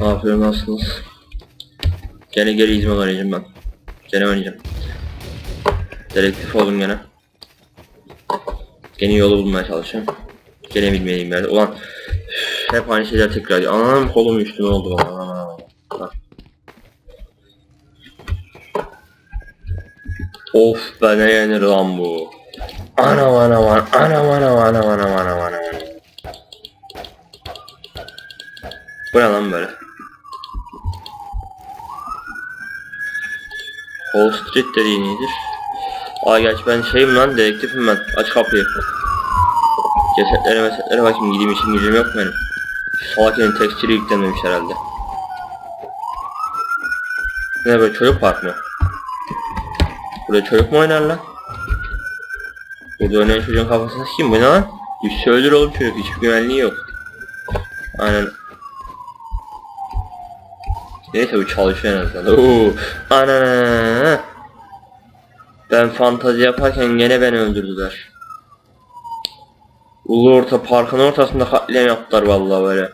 Ne yapıyor nasılsınız? Gene geri İzmir oynayacağım ben. Gene oynayacağım. Dedektif oldum gene. Gene yolu bulmaya çalışıyorum. Gene bilmediğim yerde. Ulan üf, hep aynı şeyler tekrar. Anam kolum üstüne oldu bana. Aman, aman. Of be ne yenir lan bu. Anam anam anam anam anam anam anam anam anam. Bu ne lan böyle? Wall Street dediği nedir? Aa gerçi ben şeyim lan dedektifim ben. Aç kapıyı. Cesetlere mesetlere bakayım gideyim işim gücüm yok benim. Şu salak elin tekstili yüklenmemiş herhalde. Ne böyle çocuk park mı? Burada çocuk mu oynar lan? Burada oynayan çocuğun kafasına kim bu ne lan? Üstü öldür oğlum çocuk hiçbir güvenliği yok. Aynen. Neyse bu çalışıyor en azından. Oo, ana. Ben fantazi yaparken gene beni öldürdüler. Ulu orta parkın ortasında katliam yaptılar vallahi böyle.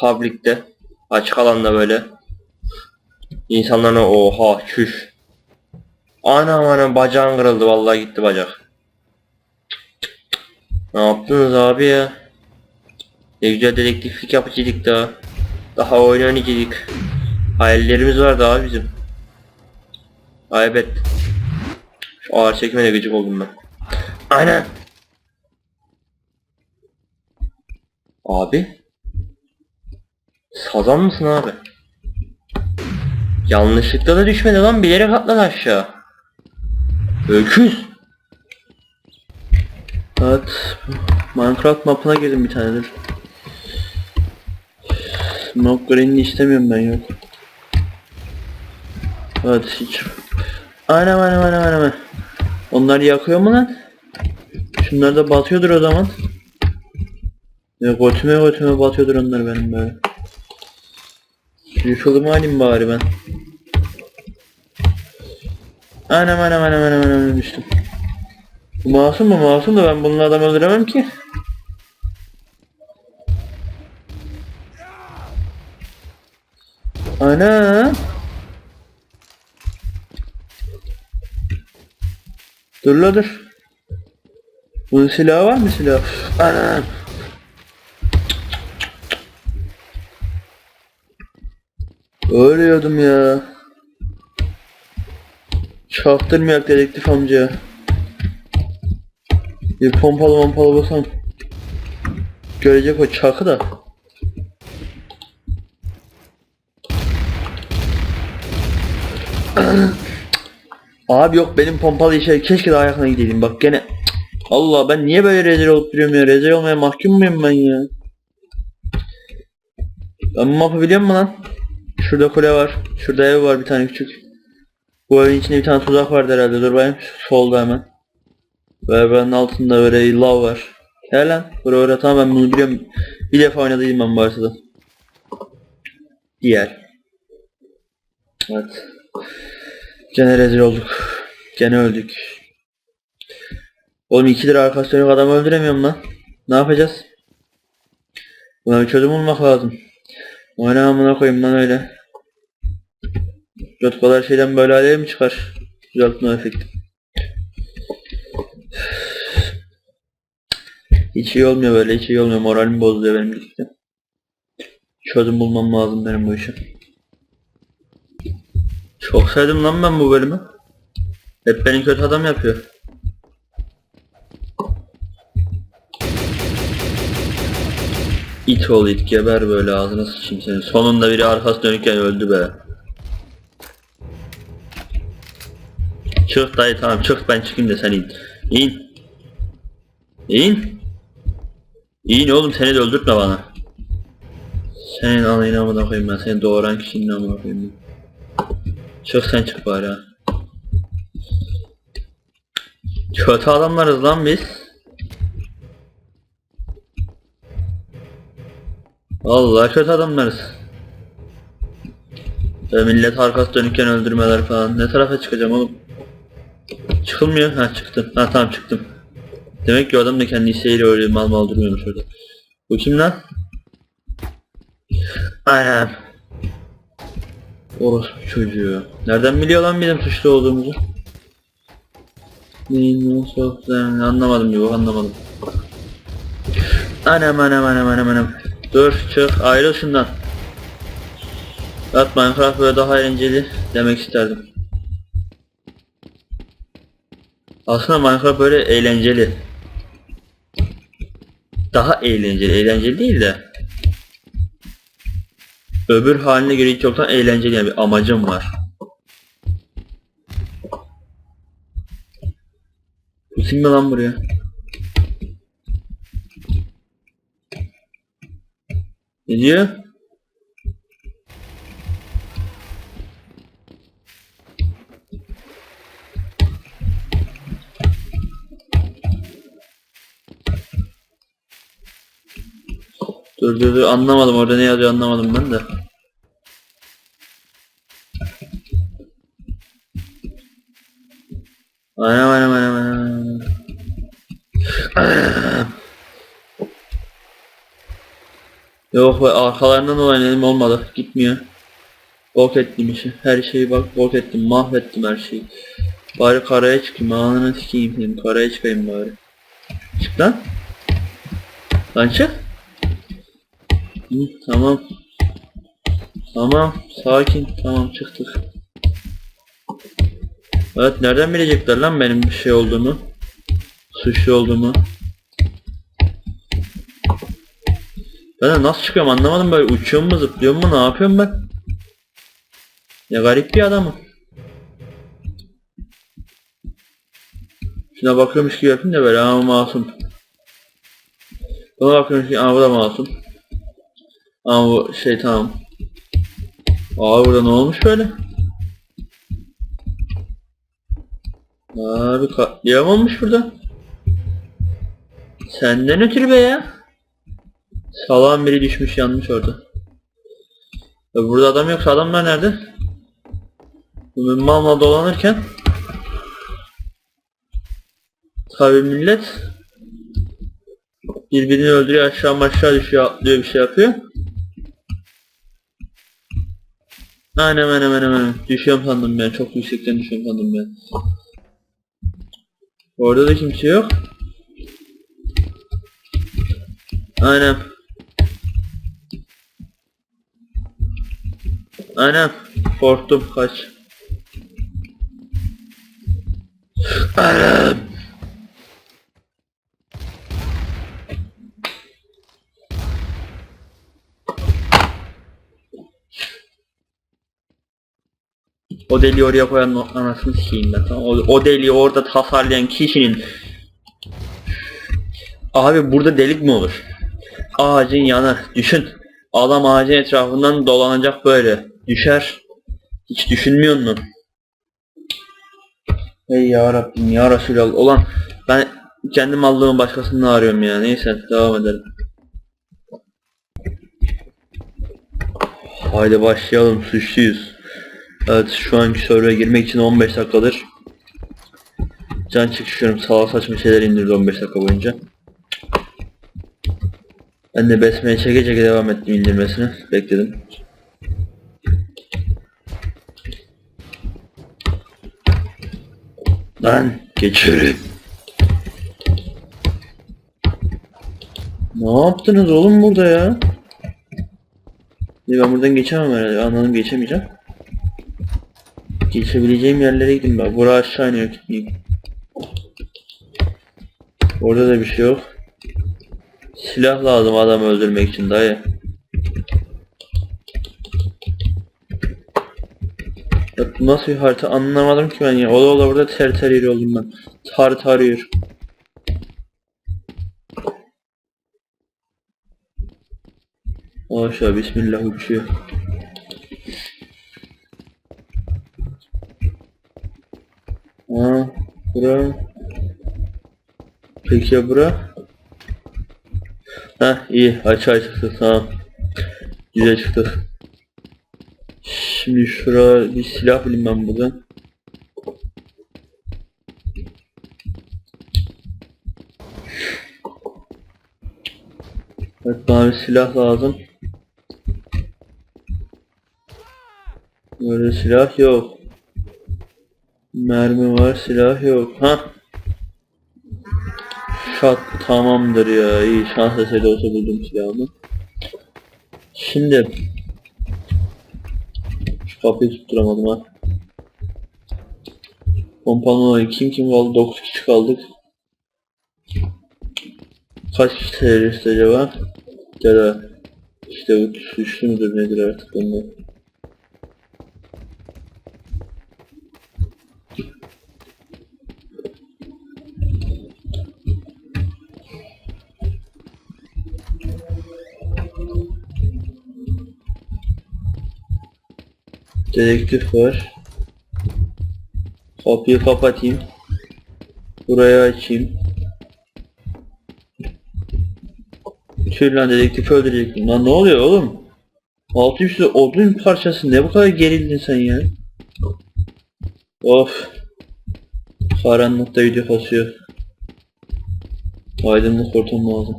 Public'te açık alanda böyle. İnsanlarına oha çüş. Anam anam bacağın kırıldı vallahi gitti bacak. Ne yaptınız abi ya? Ne güzel dedektiflik yapıcıydık daha. Daha oyun oynayacaktık. Hayallerimiz vardı abi bizim. Aybet. Şu ağır çekmene gıcık oldum ben. Aynen. Abi. Sazan mısın abi? Yanlışlıkla da düşmedi lan bilerek atladı aşağı. Öküz. Evet. Minecraft mapına girdim bir tanedir. Smoke Green'i istemiyorum ben yok. Evet hiç. Anam anam anam anam. Onlar yakıyor mu lan? Şunlar da batıyordur o zaman. Ya götüme götüme batıyordur onlar benim böyle. Yıkılımı alayım bari ben. Anam anam anam anam anam düştüm. Bu masum mu masum da ben bununla adam öldüremem ki. Ana. Dur la dur. Bunun silahı var mı silah? Ana. Ölüyordum ya. Çaktırmayak dedektif amca. Bir pompalı pompalı basam. Görecek o çakı da. Abi yok benim pompalı işe keşke daha yakına gideydim bak gene. Allah ben niye böyle rezil olup duruyorum ya rezil olmaya mahkum muyum ben ya? Ben bu mapı biliyor musun lan? Şurada kule var. Şurada ev var bir tane küçük. Bu evin içinde bir tane tuzak vardı herhalde. Dur bakayım. Solda hemen. Ve arabanın altında böyle lav var. Gel lan. Buraya oraya tamam ben bunu biliyorum. Bir defa oynadıydım ben bu haritada. Diğer. Evet. Gene rezil olduk. Gene öldük. Oğlum 2 lira arkadaşlar adam öldüremiyorum lan. Ne yapacağız? Buna bir çözüm bulmak lazım. Oyna amına koyayım lan öyle. Göt kadar şeyden böyle alev mi çıkar? Düzeltme efekti. Hiç iyi olmuyor böyle, hiç iyi olmuyor. Moralim bozuluyor benim gittikçe. Çözüm bulmam lazım benim bu işe. Çok sevdim lan ben bu bölümü. Hep beni kötü adam yapıyor. İt ol it geber böyle ağzına sıçayım senin. Sonunda biri arkası dönükken öldü be. Çık dayı tamam çık ben çıkayım da sen in. İn. İn. İn oğlum seni de öldürtme bana. Senin anayını amına koyayım ben seni doğuran kişinin amına koyayım. Çık sen çık bari ha. Kötü adamlarız lan biz. Vallahi kötü adamlarız. Ve millet arkası dönükken öldürmeler falan. Ne tarafa çıkacağım oğlum? Çıkılmıyor. Ha çıktım. Ha tamam çıktım. Demek ki adam da kendi isteğiyle öyle mal mal durmuyormuş orada. Bu kim lan? Aynen. Orospu çocuğu. Nereden biliyor lan bizim suçlu olduğumuzu? Anlamadım gibi anlamadım. Anam anam anam anam anam. Dur çık ayrıl şundan. At Minecraft böyle daha eğlenceli demek isterdim. Aslında Minecraft böyle eğlenceli. Daha eğlenceli, eğlenceli değil de. Öbür haline göre hiç yoktan eğlenceli yani bir amacım var. Mi lan buraya? Ne diyor? Dur dur dur anlamadım orada ne yazıyor anlamadım ben de. Anam anam anam anam. Anam. Yok be arkalarından oynayalım olmadı gitmiyor. Bok ettim işi. Her şeyi bak bok ettim mahvettim her şeyi. Bari karaya çıkayım ananı sikeyim karaya çıkayım bari. Çık lan. Lan çık. Hı, tamam. Tamam sakin tamam çıktık. Evet nereden bilecekler lan benim bir şey olduğumu? Suçlu olduğumu. Ben nasıl çıkıyorum anlamadım böyle uçuyor mu zıplıyor mu ne yapıyorum ben? Ne garip bir adamım. Şuna bakıyormuş gibi yapayım da böyle ama masum. Buna bakıyormuş gibi ama bu da masum. Ama bu şey tamam. Aa burada ne olmuş böyle? Abi katliam olmuş burada. Senden ötürü be ya. Salağın biri düşmüş yanmış orada. Ya burada adam yoksa adamlar nerede? Ben mal mal dolanırken Tabi millet birbirini öldürüyor aşağı aşağı düşüyor atlıyor bir şey yapıyor. Aynen aynen aynen aynen. Düşüyorum sandım ben. Çok yüksekten düşüyorum sandım ben. Orada da kimse yok. Aynen. Aynen. Korktum kaç. Aynen. O deliği oraya koyan anasını sikeyim ben. O, o deliği orada tasarlayan kişinin Abi burada delik mi olur? Ağacın yanı düşün. Adam ağacın etrafından dolanacak böyle. Düşer. Hiç düşünmüyor musun? Ey ya Rabbim ya Resulallah. Olan ben kendim aldığım başkasını arıyorum ya. Neyse devam edelim. Haydi başlayalım suçluyuz. Evet şu anki server'a girmek için 15 dakikadır can çekişiyorum salak saçma şeyler indirdi 15 dakika boyunca. Ben de besmele çeke çeke devam ettim indirmesini. Bekledim. Lan geçiyorum. Ne yaptınız oğlum burada ya? Ben buradan geçemem herhalde. Anladım geçemeyeceğim. Geçebileceğim yerlere gideyim ben. Bura aşağı iniyor gitmeyeyim. Orada da bir şey yok. Silah lazım adamı öldürmek için dayı. Nasıl bir harita anlamadım ki ben ya. Ola ola burada ter ter yeri oldum ben. Tar tar yer. Aşağı bismillah uçuyor. Aa, bura. Peki ya bura? Heh iyi açığa çıktı tamam. Güzel çıktı. Şimdi şura bir silah bulayım ben buradan. Evet bana bir silah lazım. Böyle silah yok. Mermi var, silah yok. Ha? Şat tamamdır ya. İyi şans eseri olsa buldum silahımı. Şimdi şu kapıyı tutturamadım ha. Pompalı kim kim kaldı? 9 kişi kaldık. Kaç kişi terörist acaba? Ya da işte suçlu mudur nedir artık onlar. Dedektif var. Kapıyı kapatayım. Burayı açayım. Tüh lan dedektifi öldürecektim. Lan ne oluyor oğlum? Altı üstü odun parçası ne bu kadar gerildin sen ya? Of. Karanlıkta video kasıyor. Aydınlık ortam lazım.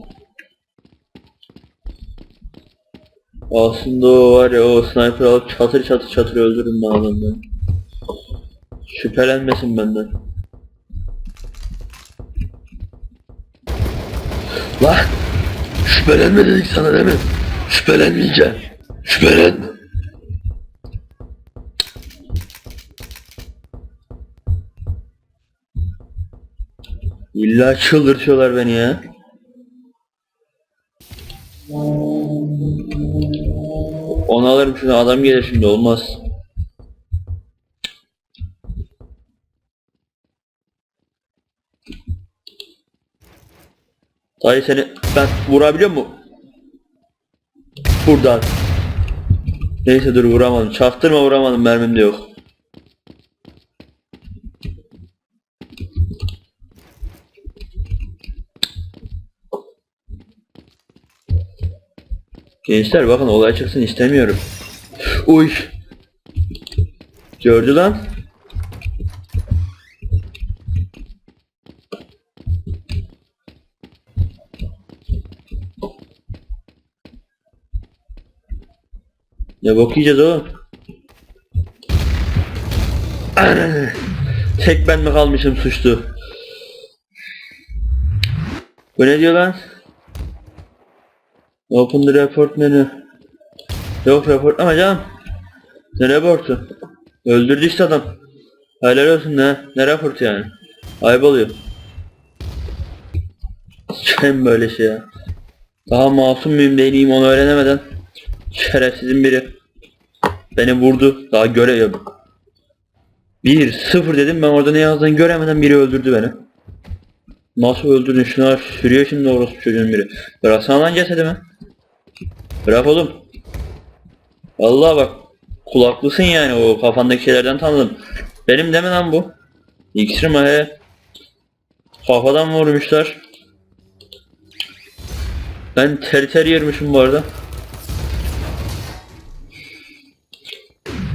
Aslında o var ya o sniper alıp çatır çatır çatır öldürürüm ben adamları. Şüphelenmesin benden. Lan şüphelenme dedik sana değil mi? Şüphelenmeyeceksin. Şüphelenme. İlla çıldırtıyorlar beni ya. Onu alırım şunu adam gelir şimdi olmaz. Dayı seni ben vurabiliyor mu? Buradan. Neyse dur vuramadım. Çaktırma vuramadım mermim de yok. Gençler bakın olay çıksın istemiyorum. Uy. Gördü lan. Ne bok yiyeceğiz. Tek ben mi kalmışım suçlu? Bu ne diyor lan? Open the report menü. Yok report ama canım. Ne reportu? Öldürdü işte adam. Helal olsun ne? Ne reportu yani? Ayıp oluyor. Sen böyle şey ya. Daha masum muyum değilim onu öğrenemeden. Şerefsizin biri. Beni vurdu. Daha göre Bir sıfır dedim ben orada ne yazdığını göremeden biri öldürdü beni. Nasıl öldürdün şuna sürüyor şimdi orası çocuğun biri. Bıraksana lan cesedimi. Bırak oğlum. Vallahi bak kulaklısın yani o kafandaki şeylerden tanıdım. Benim deme lan bu. İksir mi he? Kafadan vurmuşlar. Ben ter ter yermişim bu arada.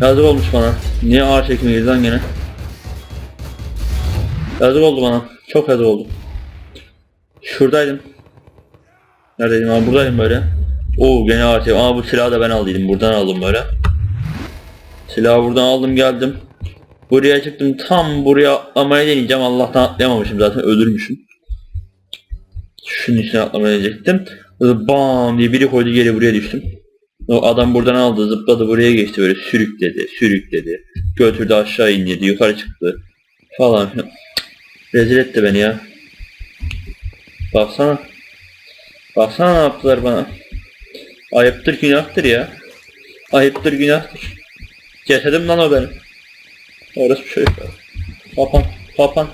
Yazık olmuş bana. Niye ağır çekmeyiz lan gene? Yazık oldu bana. Çok yazık oldu. Şuradaydım. Neredeydim abi buradayım böyle. Oo gene çekim. Ama bu silahı da ben aldıydım. Buradan aldım böyle. Silahı buradan aldım geldim. Buraya çıktım. Tam buraya atlamaya deneyeceğim. Allah'tan atlayamamışım zaten. Ölürmüşüm. Şunun üstüne atlamaya deneyecektim. Bam diye biri koydu geri buraya düştüm. O adam buradan aldı zıpladı buraya geçti böyle sürükledi sürükledi. Götürdü aşağı indirdi yukarı çıktı. Falan filan. Rezil etti beni ya. Baksana. Baksana ne yaptılar bana. Ayıptır günahtır ya. Ayıptır günahtır. Cesedim lan o benim. Orası bir şey. Kapan. Kapan.